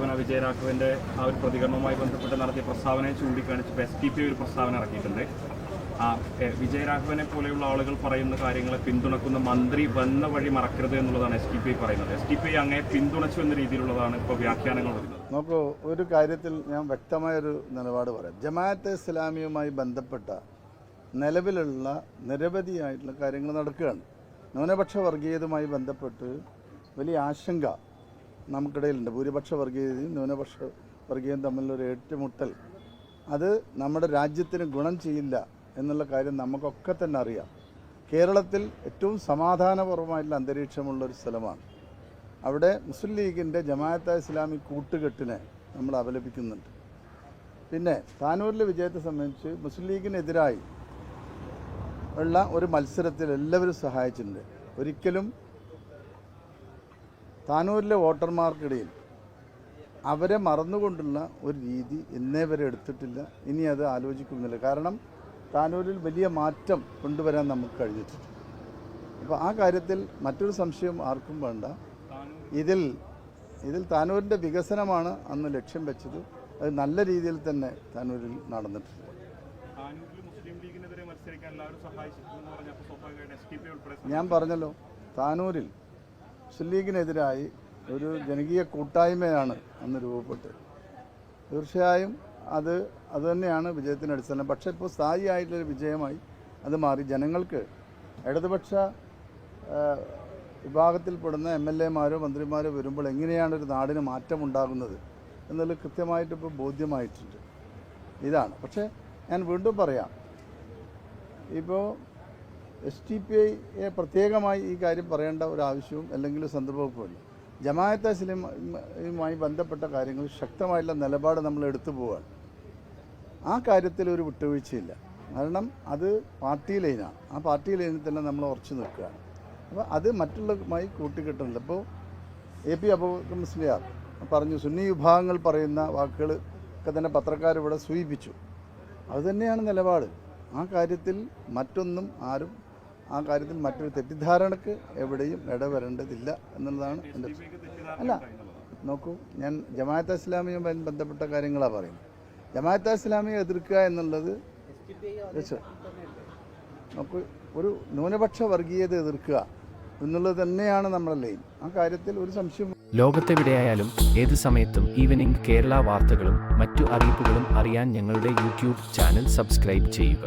പ്രസ്താവന വിജയരാഘവന്റെ ആ ഒരു പ്രതികരണവുമായി ബന്ധപ്പെട്ട് നടത്തിയ പ്രസ്താവനയെ ചൂണ്ടിക്കാണിച്ച് എസ് ടി പി ഒരു പ്രസ്താവന ഇറക്കിയിട്ടുണ്ട്. ആ വിജയരാഘവനെ പോലെയുള്ള ആളുകൾ പറയുന്ന കാര്യങ്ങളെ പിന്തുണക്കുന്ന മന്ത്രി വന്ന വഴി മറക്കരുത് എന്നുള്ളതാണ് എസ് ടി പി പറയുന്നത്. എസ് ടി പി അങ്ങനെ പിന്തുണച്ചു എന്ന രീതിയിലുള്ളതാണ് ഇപ്പോൾ വ്യാഖ്യാനങ്ങൾ വരുന്നത്. നോക്കൂ ഒരു കാര്യത്തിൽ ഞാൻ വ്യക്തമായൊരു നിലപാട് പറയാം. ജമാഅത്തെ ഇസ്ലാമിയുമായി ബന്ധപ്പെട്ട നിലവിലുള്ള നിരവധിയായിട്ടുള്ള കാര്യങ്ങൾ നടക്കുകയാണ്. ന്യൂനപക്ഷ വർഗീയതുമായി ബന്ധപ്പെട്ട് വലിയ ആശങ്ക നമുക്കിടയിലുണ്ട്. ഭൂരിപക്ഷ വർഗീയതയും ന്യൂനപക്ഷ വർഗീയതയും തമ്മിലൊരു ഏറ്റുമുട്ടൽ. അത് നമ്മുടെ രാജ്യത്തിന് ഗുണം ചെയ്യില്ല എന്നുള്ള കാര്യം നമുക്കൊക്കെ തന്നെ അറിയാം. കേരളത്തിൽ ഏറ്റവും സമാധാനപരമായിട്ടുള്ള അന്തരീക്ഷമുള്ളൊരു സ്ഥലമാണ്. അവിടെ മുസ്ലിം ലീഗിന്റെ ജമാഅത്തെ ഇസ്ലാമി കൂട്ടുകെട്ടിനെ നമ്മൾ അപലപിക്കുന്നുണ്ട്. പിന്നെ താനൂരിലെ വിജയത്തെ സംബന്ധിച്ച് മുസ്ലിം ലീഗിനെതിരായി ഉള്ള ഒരു മത്സരത്തിൽ എല്ലാവരും സഹായിച്ചിട്ടുണ്ട്. ഒരിക്കലും താനൂരിലെ വോട്ടർമാർക്കിടയിൽ അവരെ മറന്നുകൊണ്ടുള്ള ഒരു രീതി ഇന്നേ വരെ എടുത്തിട്ടില്ല. ഇനി അത് ആലോചിക്കുന്നില്ല. കാരണം താനൂരിൽ വലിയ മാറ്റം കൊണ്ടുവരാൻ നമുക്ക് കഴിഞ്ഞിട്ടുണ്ട് അപ്പോൾ ആ കാര്യത്തിൽ മറ്റൊരു സംശയം ആർക്കും വേണ്ട. ഇതിൽ ഇതിൽ താനൂരിന്റെ വികസനമാണ് അന്ന് ലക്ഷ്യം വെച്ചത്. അത് നല്ല രീതിയിൽ തന്നെ താനൂരിൽ നടന്നിട്ടുണ്ട്. ഞാൻ പറഞ്ഞല്ലോ താനൂരിൽ മുസ്ലിം ലീഗിനെതിരായി ഒരു ജനകീയ കൂട്ടായ്മയാണ് അന്ന് രൂപപ്പെട്ടത്. തീർച്ചയായും അത് അത് തന്നെയാണ് വിജയത്തിന്റെ അടിസ്ഥാനം. പക്ഷേ ഇപ്പോൾ സ്ഥായിയായിട്ടുള്ളൊരു വിജയമായി അത് മാറി. ജനങ്ങൾക്ക് ഇടതുപക്ഷ വിഭാഗത്തിൽപ്പെടുന്ന എം എൽ എമാരോ മന്ത്രിമാരോ വരുമ്പോൾ എങ്ങനെയാണ് ഒരു നാടിന് മാറ്റമുണ്ടാകുന്നത് എന്നുള്ളത് കൃത്യമായിട്ട് ഇപ്പോൾ ബോധ്യമായിട്ടുണ്ട്. ഇതാണ്. പക്ഷേ ഞാൻ വീണ്ടും പറയാം. ഇപ്പോൾ എസ് ടി പി ഐയെ പ്രത്യേകമായി ഈ കാര്യം പറയേണ്ട ഒരു ആവശ്യവും അല്ലെങ്കിൽ സന്ദർഭവുമില്ല. ജമാഅത്ത് ഇസ്ലാമുമായി ബന്ധപ്പെട്ട കാര്യങ്ങൾ ശക്തമായിട്ടുള്ള നിലപാട് നമ്മൾ എടുത്തു പോവുകയാണ്. ആ കാര്യത്തിൽ ഒരു വിട്ടുവീഴ്ചയില്ല. കാരണം അത് പാർട്ടി ലൈനാണ് ആ പാർട്ടി ലൈനിൽ തന്നെ നമ്മൾ ഉറച്ചു നിൽക്കുകയാണ്. അപ്പോൾ അത് മറ്റുള്ളവരുമായി കൂട്ടിക്കെട്ടുന്നില്ല. ഇപ്പോൾ എ പി അബൂബക്കർ മുസ്ലിയാർ പറഞ്ഞു സുന്നി വിഭാഗങ്ങൾ പറയുന്ന വാക്കുകൾ ഒക്കെ തന്നെ പത്രക്കാരിവിടെ സൂചിപ്പിച്ചു. അതുതന്നെയാണ് നിലപാട്. ആ കാര്യത്തിൽ മറ്റൊന്നും ആരും ആ കാര്യത്തിൽ മറ്റൊരു തെറ്റിദ്ധാരണക്ക് എവിടെയും ഇടവരേണ്ടതില്ല എന്നുള്ളതാണ് എന്റെ അല്ല നോക്കൂ ഞാൻ ജമാഅത്ത് ഇസ്ലാമിയുമായി ബന്ധപ്പെട്ട കാര്യങ്ങളാണ് പറയുന്നത്. ജമാഅത്ത് ഇസ്ലാമിയെ എതിർക്കുക എന്നുള്ളത്. നോക്കൂ ഒരു ന്യൂനപക്ഷ വർഗീയത എതിർക്കുക എന്നുള്ളത് തന്നെയാണ് നമ്മുടെ ലൈൻ. ആ കാര്യത്തിൽ ഒരു സംശയം ലോകത്തെവിടെയായാലും ഏത് സമയത്തും ഈവനിംഗ് കേരള വാർത്തകളും മറ്റു അറിയിപ്പുകളും അറിയാൻ ഞങ്ങളുടെ യൂട്യൂബ് ചാനൽ സബ്സ്ക്രൈബ് ചെയ്യുക.